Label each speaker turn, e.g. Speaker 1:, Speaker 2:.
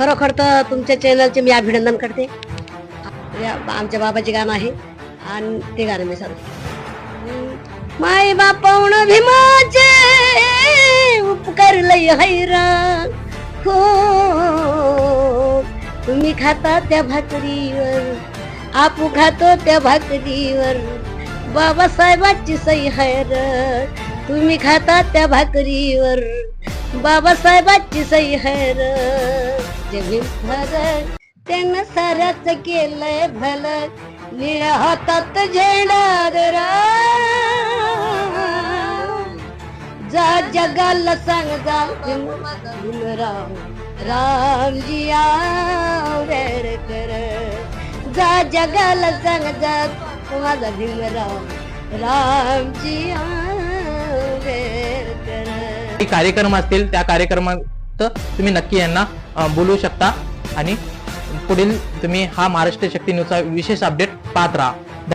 Speaker 1: खरोखर तर तुमच्या चॅनलचे मी अभिनंदन करते. या- आमच्या बाबाचे गाणं आहे. आणि ते गाणं मी सांगते. माय बापावण भीमाचे उपकार लय हैराण. हो तुम्ही खाता त्या भाकरीवर आपू खातो त्या भाकरीवर. बाबासाहेबाची सई हैर तुम्ही खाता त्या भाकरीवर बाबासाहेबाची सई हैर जगी भीम त्यानं सारच केलंय भलं. निळ्या हातात झेंडा जा जगाला सांग जा राम. रामजी कर जा जगाला सांग जा माझा भीमराव. रामजी आंबेडकर
Speaker 2: कार्यक्रम असतील त्या तर तुम्ही नक्की यांना बोलू बोलवू शकता. आणि पुढील तुम्ही हा महाराष्ट्र शक्ती न्यूजचा विशेष अपडेट पाहत राहा.